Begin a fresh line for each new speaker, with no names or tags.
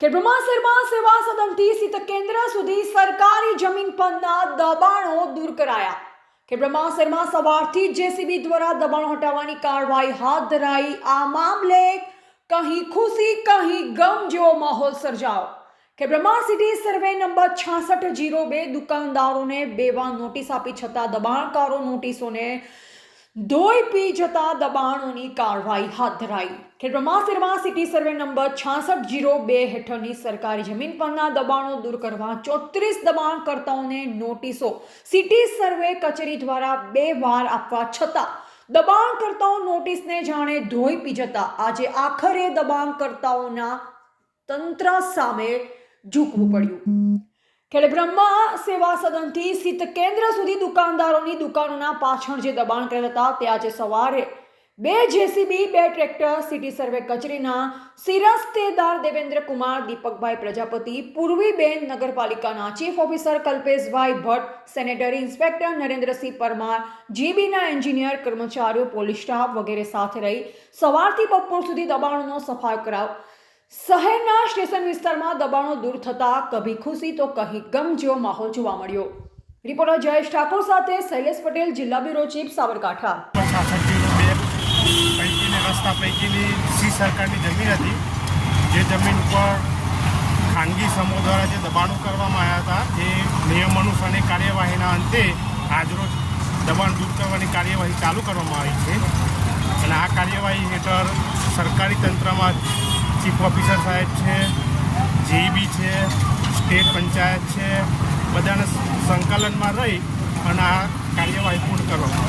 કે બ્રહ્માસરમાં સેવા સદનથી સિત કેન્દ્ર સુધી સરકારી જમીન પરના દબાણો દૂર કરાયા. કે બ્રહ્માસરમાં સવારથી જેસીબી દ્વારા દબાણો હટાવવાની કાર્યવાહી હાથ ધરાઈ. આ મામલે કહી ખુશી, કહી ગમ જેવો માહોલ સર્જાયો. કે બ્રહ્મા સિટી સર્વે નંબર છાસઠ જીરો બે દુકાનદારોને બેવા નોટિસ આપી છતાં દબાણકારો નોટિસોને ધોઈ પી જતા દબાણોની કાર્યવાહી હાથ ધરાઈ. ખેડબ્રહ્મા સિરમા સિટી સર્વે નંબર છાસઠ જીરો બે હેઠળની સરકારી જમીન પરના દબાણો દૂર કરવા ચોત્રીસ દબાણકર્તાઓને નોટિસો. સિટી સર્વે કચેરી દ્વારા બે વાર આપવા છતાં દબાણકર્તાઓ નોટિસને જાણે ધોઈ પી જતા આજે આખરે દબાણકર્તાઓના તંત્ર સામે ઝૂકવું પડ્યું. ખેડે બ્રહ્મા સેવા સદનથી સ્થિત કેન્દ્ર સુધી દુકાનદારોની દુકાનોના પાછળ જે દબાણ કરેલ હતા તે આજે સવારે બે જેસીબી, બે ટ્રેક્ટર, સિટી સર્વે કચેરીના સિરસ્તેદાર દેવેન્દ્ર કુમાર દીપકભાઈ પ્રજાપતિ, પૂર્વીબેન નગરપાલિકાના chief officer Kalpeshbhai Bhatt, sanitary inspector Narendrasinh Parmar, જીબીના engineer કર્મચારીઓ, પોલીસ સ્ટાફ વગેરે સાથે રહી સવારથી બપોર સુધી દબાણોનો સફાયો કરાવ શહેરના સ્ટેશન વિસ્તારમાં દબાણો દૂર થતા કભી ખુશી તો કહી ગમ જેવો માહોલ જોવા મળ્યો. રિપોર્ટર જયેશ ઠાકોર સાથે શૈલેષ પટેલ, જિલ્લા બ્યુરો ચીફ સાબરકાંઠા.
પૈકીની રસ્તા પૈકીની સી સરકારની જમીન હતી. જે જમીન ઉપર ખાનગી સમૂહ દ્વારા જે દબાણો કરવામાં આવ્યા હતા, એ નિયમ અનુસારની કાર્યવાહીના અંતે આજરોજ દબાણ દૂર કરવાની કાર્યવાહી ચાલુ કરવામાં આવી છે. અને આ કાર્યવાહી હેઠળ સરકારી તંત્રમાં ચીફ ઓફિસર સાહેબ છે જેઈબી છે, સ્ટેટ પંચાયત છે, બધાને સંકલનમાં રહી અને આ કાર્યવાહી પૂર્ણ કરવામાં